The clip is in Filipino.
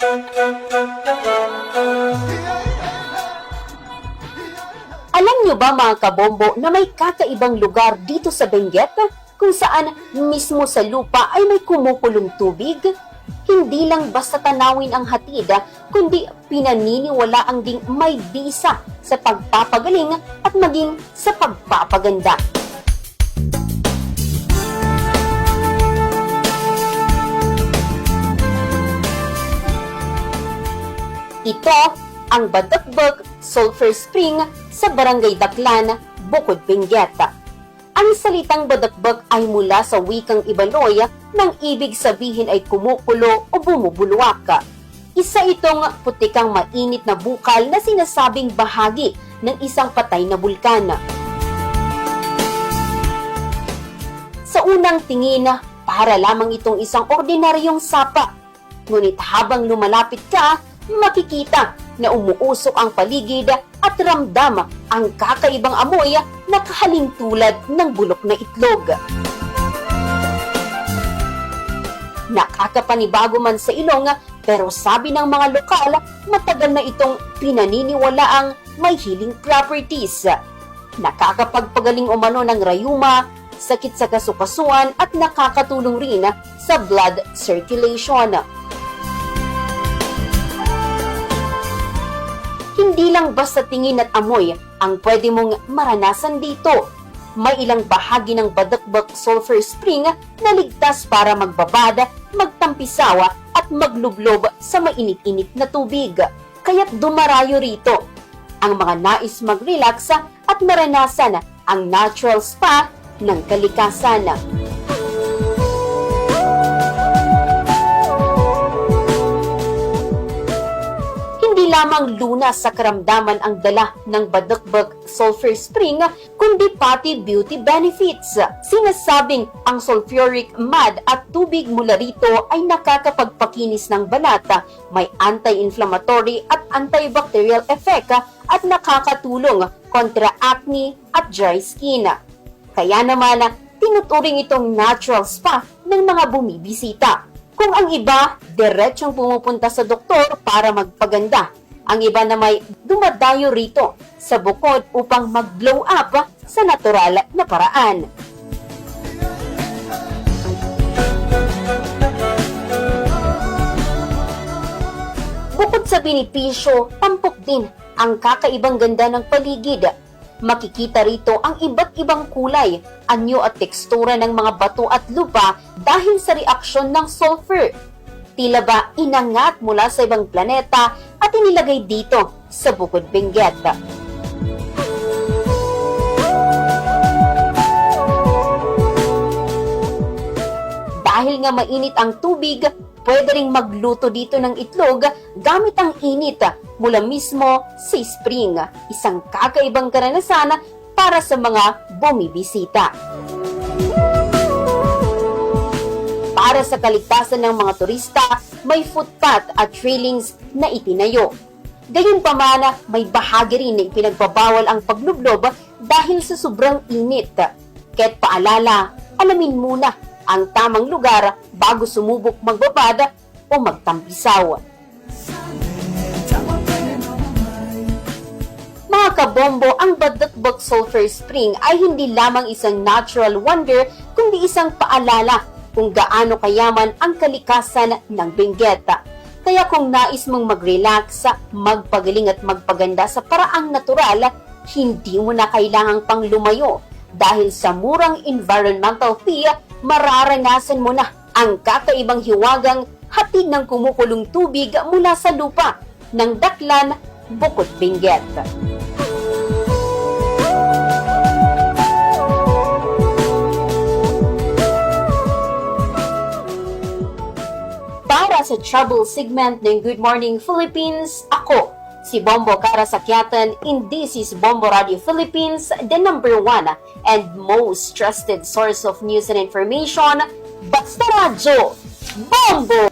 Alam nyo ba mga kabombo na may kakaibang lugar dito sa Benguet kung saan mismo sa lupa ay may kumukulong tubig? Hindi lang basta tanawin ang hatid, kundi pinaniniwala ang ding may bisa sa pagpapagaling at maging sa pagpapaganda. Ito ang Badakbag Sulphur Spring sa Barangay Daklan, Bukod Benguet. Ang salitang badakbag ay mula sa wikang Ibaloy nang ibig sabihin ay kumukulo o bumubulwak. Isa itong putikang mainit na bukal na sinasabing bahagi ng isang patay na bulkan. Sa unang tingin, para lamang itong isang ordinaryong sapa. Ngunit habang lumalapit ka, makikita na umuusok ang paligid at ramdam ang kakaibang amoy na kahaling tulad ng bulok na itlog. Nakakapanibago man sa ilong pero sabi ng mga lokal, matagal na itong pinaniniwala ang may healing properties. Nakakapagpagaling umano ng rayuma, sakit sa kasukasuan at nakakatulong rin sa blood circulation. Hindi lang basta tingin at amoy ang pwede mong maranasan dito. May ilang bahagi ng Badakbak Sulphur Spring na ligtas para magbabada, magtampisawa at maglublob sa mainit-init na tubig. Kaya't dumarayo rito ang mga nais mag-relax at maranasan ang natural spa ng kalikasan. Lamang lunas sa karamdaman ang dala ng Badakbag Sulphur Spring, kundi pati beauty benefits. Sinasabing ang sulfuric mud at tubig mula rito ay nakakapagpakinis ng balat, may anti-inflammatory at antibacterial effect at nakakatulong kontra acne at dry skin. Kaya naman, tinuturing itong natural spa ng mga bumibisita. Kung ang iba, diretsong pumupunta sa doktor para magpaganda. Ang iba na may dumadayo rito sa bukod upang mag-glow up sa natural na paraan. Bukod sa benepisyo, tampok din ang kakaibang ganda ng paligid. Makikita rito ang iba't ibang kulay, anyo at tekstura ng mga bato at lupa dahil sa reaksyon ng sulfur. Tila ba inangat mula sa ibang planeta at inilagay dito sa Bukod Benguet. Dahil nga mainit ang tubig, pwede ring magluto dito ng itlog gamit ang init mula mismo sa spring. Isang kakaibang karanasan para sa mga bumibisita. Para sa kaligtasan ng mga turista, may footpath at trailings na itinayo. Gayunpaman, may bahagi rin na ipinagbabawal ang paglublob dahil sa sobrang init. Kaya't paalala, alamin muna ang tamang lugar bago sumubok magbabad o magtampisaw. Mga kabombo, ang Badakbak Sulphur Spring ay hindi lamang isang natural wonder, kundi isang paalala kung gaano kayaman ang kalikasan ng Benguet. Kaya kung nais mong mag-relax, magpagaling at magpaganda sa paraang natural, hindi mo na kailangang pang lumayo dahil sa murang environmental fee, mararanasan mo na ang kakaibang hiwagang hatid ng kumukulong tubig mula sa lupa ng Daklan, Bukod Benguet. Sa travel segment ng Good Morning Philippines, ako, si Bombo Karasakyatan in This is Bombo Radio Philippines, the number one and most trusted source of news and information, Basta Radyo, Bombo!